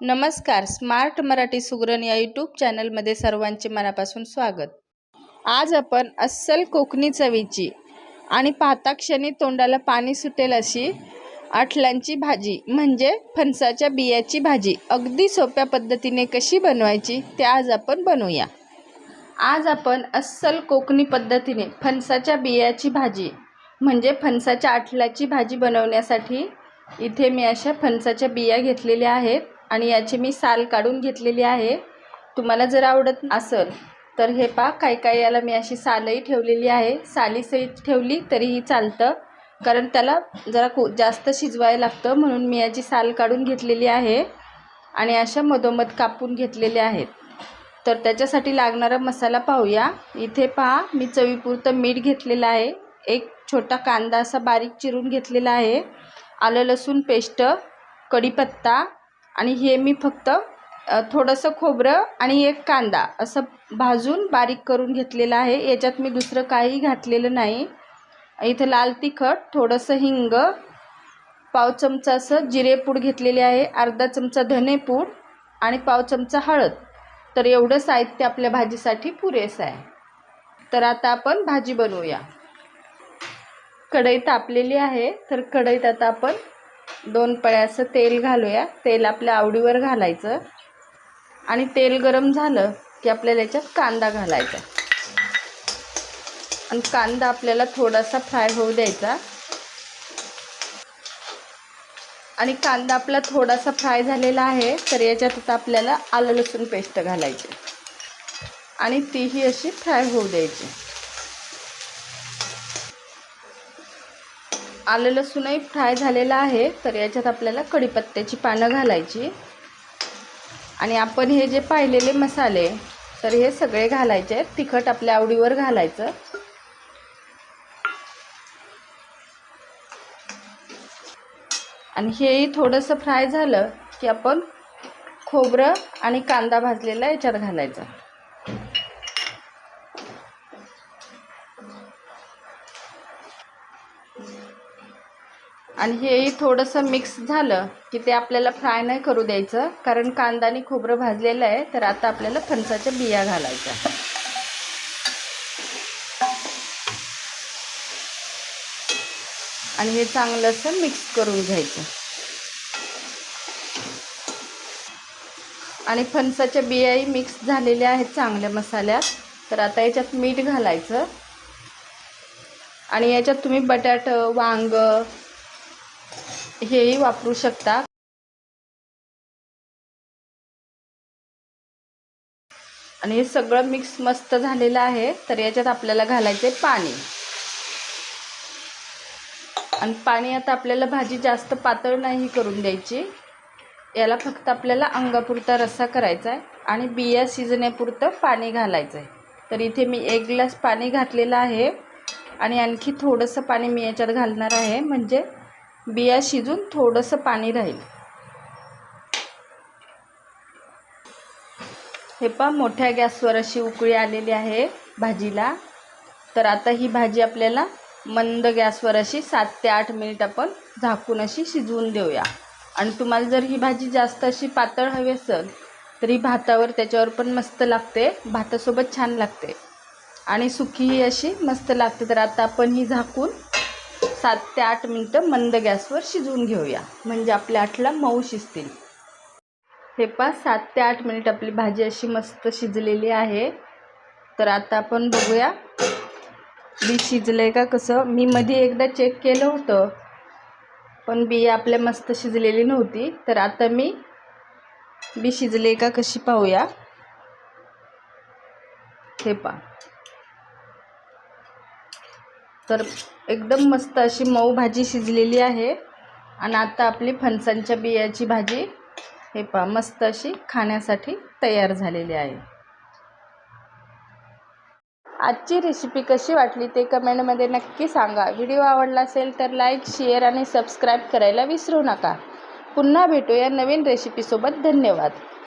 नमस्कार स्मार्ट मराठी सुगरण या यूट्यूब चॅनलमध्ये सर्वांचे मनापासून स्वागत. आज आपण अस्सल कोकणी चवीची आणि पाहता क्षणी तोंडाला पाणी सुटेल अशी आठलांची भाजी म्हणजे फणसाच्या बियाची भाजी अगदी सोप्या पद्धतीने कशी बनवायची ते आज आपण बनवूया. आज आपण अस्सल कोकणी पद्धतीने फणसाच्या बियाची भाजी म्हणजे फणसाच्या आठलाची भाजी बनवण्यासाठी इथे मी अशा फणसाच्या बिया घेतलेल्या आहेत. आणि याची मी साल काढून घेतलेली आहे. तुम्हाला जर आवडत असेल तर हे पा काय काय याला मी अशी सालही ठेवलेली आहे. सालीसहित ठेवली तरीही चालतं. कारण त्याला जरा को जास्त शिजवायला लागतं म्हणून मी याची साल काढून घेतलेली आहे आणि अशा मधोमध कापून घेतलेल्या आहेत. तर त्याच्यासाठी लागणारा मसाला पाहूया. इथे पहा मी चवीपुरतं मीठ घेतलेलं आहे. एक छोटा कांदा असा बारीक चिरून घेतलेला आहे. आलं लसूण पेस्ट कढीपत्ता आणि हे मी फक्त थोडंसं खोबरं आणि एक कांदा असं भाजून बारीक करून घेतलेलं आहे. याच्यात मी दुसरं काही घातलेलं नाही. इथं लाल तिखट थोडंसं हिंग पाव चमचा असं जिरेपूड घेतलेले आहे अर्धा चमचा धनेपूड आणि पाव चमचा हळद. तर एवढं साहित्य आपल्या भाजीसाठी पुरेसं आहे. तर आता आपण भाजी बनवूया. कढई तापलेली आहे तर कढईत आता आपण दोन पळ्याचं तेल घालूया. तेल आपल्या आवडीवर घालायचं. आणि तेल गरम झालं की आपल्याला याच्यात कांदा घालायचा. आणि कांदा आपल्याला थोडासा फ्राय होऊ द्यायचा. आणि कांदा आपला थोडासा फ्राय झालेला आहे तर याच्यात आपल्याला आलं लसूण पेस्ट घालायची. आणि तीही अशी फ्राय होऊ द्यायची. आलं लसूणही फ्राय झालेलं आहे तर याच्यात आपल्याला कढीपत्त्याची पानं घालायची. आणि आपण हे जे पाहिलेले मसाले तर हे सगळे घालायचे आहेत. तिखट आपल्या आवडीवर घालायचं. आणि हेही थोडंसं फ्राय झालं की आपण खोबरं आणि कांदा भाजलेला याच्यात घालायचा. आणि हेही थोडंसं मिक्स झालं की ते आपल्याला फ्राय नाही करू द्यायचं. कारण कांदाने खोबरं भाजलेलं आहे तर आता आपल्याला फणसाच्या बिया घालायच्या आणि हे चांगलं असं मिक्स करून घ्यायचं. आणि फणसाच्या बियाही मिक्स झालेल्या आहेत चांगल्या मसाल्यात. तर आता याच्यात मीठ घालायचं. आणि याच्यात तुम्ही बटाटं वांग हेही वापरू शकता. आणि हे सगळं मिक्स मस्त झालेलं आहे. तर याच्यात आपल्याला घालायचे पाणी. आणि पाणी आता आपल्याला भाजी जास्त पातळ नाही करून द्यायची. याला फक्त आपल्याला अंगापुरता रस्सा करायचा आहे आणि बिया शिजण्यापुरतं पाणी घालायचं आहे तर इथे मी एक ग्लास पाणी घातलेलं आहे. आणि आणखी थोडंसं पाणी मी याच्यात घालणार आहे. म्हणजे बिया शिजून थोडंसं पाणी राहील. हे पहा मोठ्या गॅसवर अशी उकळी आलेली आहे भाजीला. तर आता ही भाजी आपल्याला मंद गॅसवर अशी सात ते आठ मिनिट आपण झाकून अशी शिजवून देऊया. आणि तुम्हाला जर ही भाजी जास्त अशी पातळ हवी असेल तर ही भातावर त्याच्यावर पण मस्त लागते. भातासोबत छान लागते. आणि सुकीही अशी मस्त लागते. तर आता आपण ही झाकून सात ते आठ मिनटं मंद गॅसवर शिजवून घेऊया. म्हणजे आपल्या आठला मऊ शिजतील. हे पा सात ते आठ मिनिट आपली भाजी अशी मस्त शिजलेली आहे. तर आता आपण बघूया बी शिजलं आहे का कसं? मी मध्ये एकदा चेक केलं होतं पण बी आपल्या मस्त शिजलेली नव्हती. तर आता मी बी शिजले का कशी पाहूया. हे पा तर एकदम मस्त अशी मऊ भाजी शिजलेली आहे. आणि आता आपली फणसांच्या बियाची भाजी हे पा मस्त अशी खाण्यासाठी तयार झालेली आहे. आजची रेसिपी कशी वाटली ते कमेंटमध्ये नक्की सांगा. व्हिडिओ आवडला असेल तर लाईक शेअर आणि सबस्क्राईब करायला विसरू नका. पुन्हा भेटूया नवीन रेसिपीसोबत धन्यवाद.